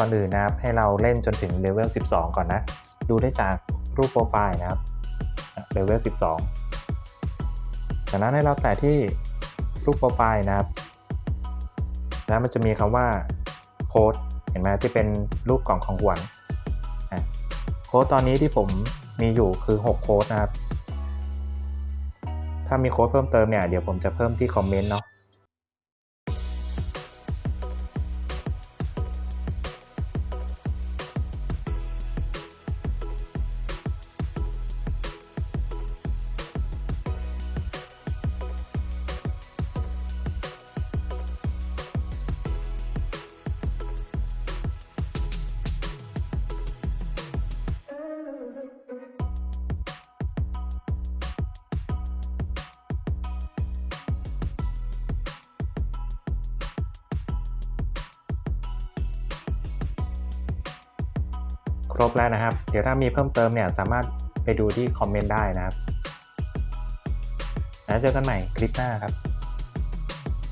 ก่อนอื่นนะครับ ให้เราเล่นจนถึงเลเวล 12 ก่อนนะ ดูได้จากรูปโปรไฟล์นะครับเลเวล 12 จากนั้นให้เราแตะที่รูปโปรไฟล์นะครับ แล้วมันจะมีคำว่าโค้ดเห็นไหมที่เป็นรูปกล่องของขวัญโค้ดตอนนี้ที่ผมมีอยู่คือ 6 โค้ดนะครับ ถ้ามีโค้ดเพิ่มเติมเนี่ย เดี๋ยวผมจะเพิ่มที่คอมเมนต์เนาะ รบแล้วนะครับ เดี๋ยวถ้ามีเพิ่มเติมเนี่ยสามารถไปดูที่คอมเมนต์ได้นะครับแล้วเจอกันใหม่คลิปหน้าครับ